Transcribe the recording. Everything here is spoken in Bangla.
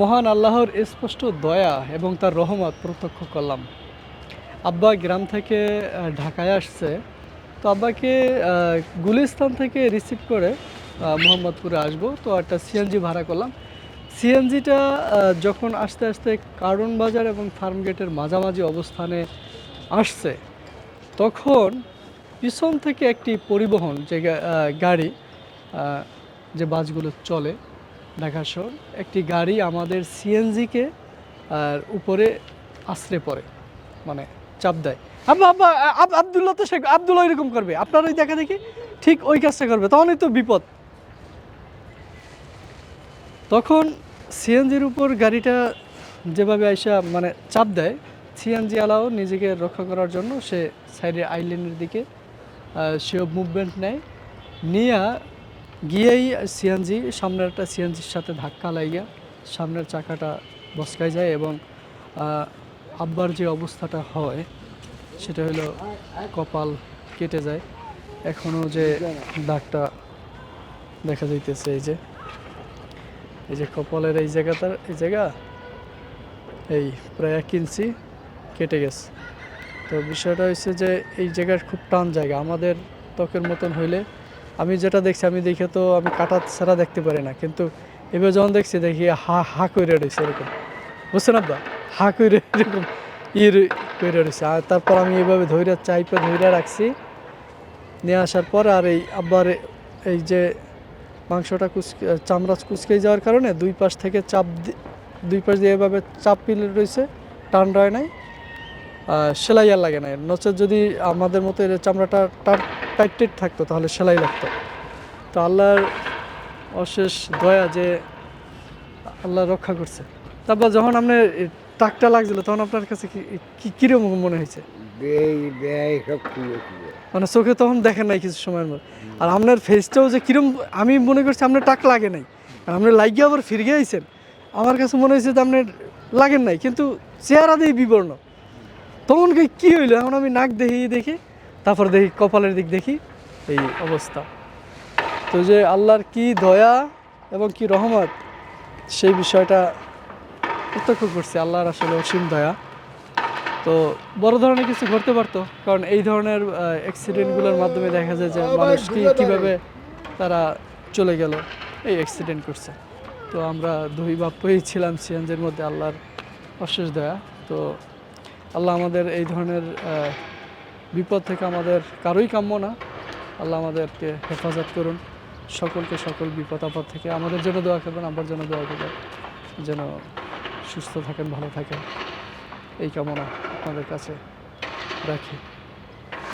মহান আল্লাহর স্পষ্ট দয়া এবং তার রহমত প্রত্যক্ষ করলাম। আব্বা গ্রাম থেকে ঢাকায় আসছে। তো আব্বাকে গুলিস্তান থেকে রিসিভ করে মোহাম্মদপুরে আসব। তো একটা সিএনজি ভাড়া করলাম। সিএনজিটা যখন আস্তে আস্তে কারণ বাজার এবং ফার্ম গেটের মাঝামাঝি অবস্থানে আসছে, তখন পিছন থেকে একটি পরিবহন যে গাড়ি যে বাসগুলো চলে ঢাকা শহর একটি গাড়ি আমাদের সিএনজিকে আর উপরে আশ্রে পড়ে মানে চাপ দেয়। আব্বা আব্বা, আব- আবদুল্লাহ তো সে, আবদুল্লাহ এরকম করবে। আপনার ওই দেখা দেখি ঠিক ওই কাজটা করবে, তখনই তো বিপদ। তখন সিএনজির উপর গাড়িটা যেভাবে আইসা মানে চাপ দেয় সিএনজি আলাও নিজেকে রক্ষা করার জন্য সে সাইডের আইল্যান্ডের দিকে সেও মুভমেন্ট নেয়। নিয়ে গিয়েই সিএনজি সামনের একটা সিএনজির সাথে ধাক্কা লাগিয়া সামনের চাকাটা বসকায় যায় এবং আব্বার যে অবস্থাটা হয়, সেটা হলো কপাল কেটে যায়। এখনও যে দাগটা দেখা যাইতেছে এই যে এই যে কপালের এই জায়গাটার, এই জায়গা, এই প্রায় এক ইঞ্চি কেটে গেছে। তো বিষয়টা হচ্ছে যে এই জায়গার খুব টান জায়গা। আমাদের ত্বকের মতন হইলে আমি যেটা দেখছি, আমি দেখে তো আমি কাটা ছাড়া দেখতে পারি না। কিন্তু এবার যখন দেখছি, দেখি হা হা করে রয়েছে এরকম। বুঝছেন আব্বা? হা করে এরকম ইয়ে করে রয়েছে। আর তারপর আমি এভাবে ধৈর্য চাইপে ধৈর্য রাখছি। নিয়ে আসার পর আর এই আব্বার এই যে মাংসটা কুচকে চামড়া কুচকে যাওয়ার কারণে দুই পাশ থেকে চাপ দুই পাশ দিয়ে এভাবে চাপ পিলে রয়েছে। টান রয় নাই। সেলাই আর লাগে না। নচেত যদি আমাদের মতো এর চামড়াটা টান টাইট টাইট থাকতো তাহলে সেলাই লাগতো। তো আল্লাহর অশেষ দয়া যে আল্লাহ রক্ষা করছে। তারপর যখন আপনার টাকটা লাগছিল তখন আপনার কাছে কি কি কীরকম মনে হয়েছে? মানে চোখে তখন দেখেন নাই কিছু সময়ের মধ্যে। আর আপনার ফেসটাও যে কিরম আমি মনে করছি আপনার টাক লাগে নাই। আর আপনি লাগিয়ে আবার ফিরে আইছেন। আমার কাছে মনে হয়েছে যে আপনার লাগেন নাই কিন্তু চেহারা দিয়ে বিবর্ণ। তখন কি কী হইল? এখন আমি নাক দেখি দেখি তারপর দেখি কপালের দিক দেখি এই অবস্থা। তো যে আল্লাহর কি দয়া এবং কি রহমত সেই বিষয়টা প্রত্যক্ষ করছে আল্লাহর আসলে অসীম দয়া। তো বড় ধরনের কিছু ঘটতে পারতো কারণ এই ধরনের অ্যাক্সিডেন্টগুলোর মাধ্যমে দেখা যায় যে মানুষ কি কীভাবে তারা চলে গেল এই অ্যাক্সিডেন্ট করছে। তো আমরা দুই বাপ্যই ছিলাম সিএনজির মধ্যে আল্লাহর অশেষ দয়া। তো আল্লাহ আমাদের এই ধরনের বিপদ থেকে আমাদের কারোই কাম্য না। আল্লাহ আমাদেরকে হেফাজত করুন। সকলকে সকল বিপদ আপদ থেকে আমাদের জন্য দোয়া করবেন, আমার জন্য দোয়া করবেন। যেন সুস্থ থাকেন, ভালো থাকেন। এই কামনা আপনাদের কাছে রাখি।